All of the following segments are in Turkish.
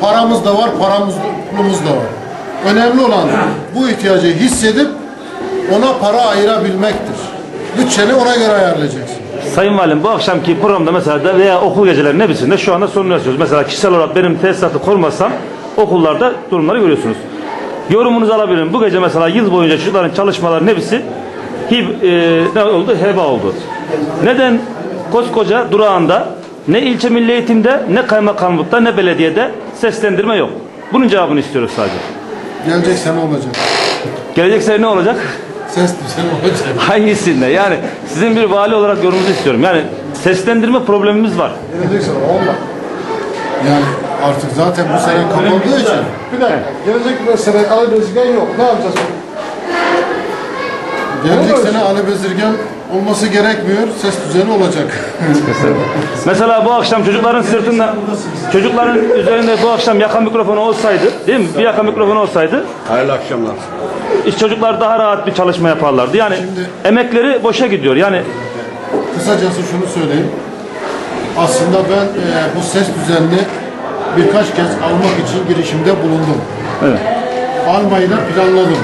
Paramız da var, paramız pulumuz da var. Önemli olan bu ihtiyacı hissedip ona para ayırabilmektir. Bütçeni ona göre ayarlayacaksın. Sayın Valim bu akşamki programda mesela da veya okul gecelerinin hepsinde şu anda sorun yaşıyoruz. Mesela kişisel olarak benim tesisatı korumazsam okullarda durumları görüyorsunuz. Yorumunuzu alabilirim. Bu gece mesela yıl boyunca çocukların çalışmaların hepsi hib, e, ne oldu? Heba oldu. Neden koskoca durağında ne ilçe milli eğitimde ne kaymakamlıkta ne belediyede seslendirme yok. Bunun cevabını istiyoruz sadece. Gelecek sene olacak. Gelecek sene ne olacak? Ses düzeni olacak. Hangisinde? Yani sizin bir vali olarak yorumunuzu istiyorum. Yani seslendirme problemimiz var. Gelecek sene olma. Yani artık zaten bu sene kapandığı için Bir dakika. Gelecek sene Ali Bezirgen yok. Ne yapacağız? gelecek sene Ali Bezirgen olması gerekmiyor. Ses düzeni olacak. Mesela bu akşam çocukların sırtında çocukların üzerinde bu akşam yaka mikrofonu olsaydı değil mi? Bir yaka mikrofonu olsaydı Hayırlı akşamlar. iş çocuklar daha rahat bir çalışma yaparlardı. Yani Şimdi- emekleri boşa gidiyor. Yani Kısacası şunu söyleyeyim. Aslında ben e, bu ses düzenini birkaç kez almak için girişimde bulundum. evet. Almayı da planladım.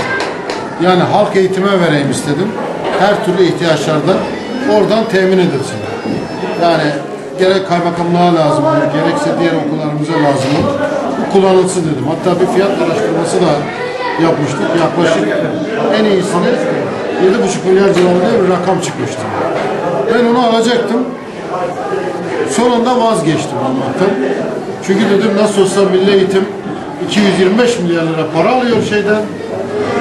Yani halk eğitime vereyim istedim. Her türlü ihtiyaçlardan oradan temin edilsin. Yani gerek kaymakamlığa lazım olur, gerekse diğer okullarımıza lazım olur. Kullanılsın dedim. Hatta bir fiyat araştırması da yapmıştık. Yaklaşık en iyisini 7,5 milyar civarında bir rakam çıkmıştı. Ben onu alacaktım. Sonunda vazgeçtim almaktan. Çünkü dedim nasıl olsa milli eğitim 225 milyar lira para alıyor şeyden,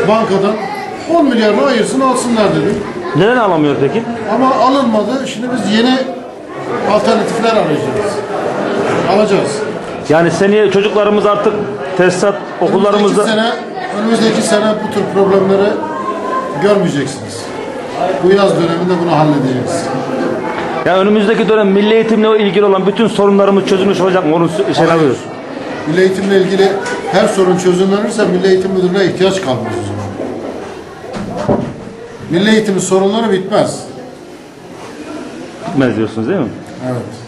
bankadan. 10 milyarını ayırsın alsınlar dedim. Neden alamıyor peki? Ama alınmadı. Şimdi biz yeni alternatifler arayacağız. Alacağız. Yani seneye çocuklarımız artık tesisat okullarımızda Önümüzdeki sene, önümüzdeki sene bu tür problemleri görmeyeceksiniz. Bu yaz döneminde bunu halledeceğiz. yani önümüzdeki dönem milli eğitimle ilgili olan bütün sorunlarımız çözülmüş olacak mı? Onu şey yapıyoruz. Milli eğitimle ilgili her sorun çözümlenirse Milli Eğitim Müdürlüğü'ne ihtiyaç kalmaz o zaman. Milli eğitimin sorunları bitmez. Bitmez diyorsunuz değil mi? Evet.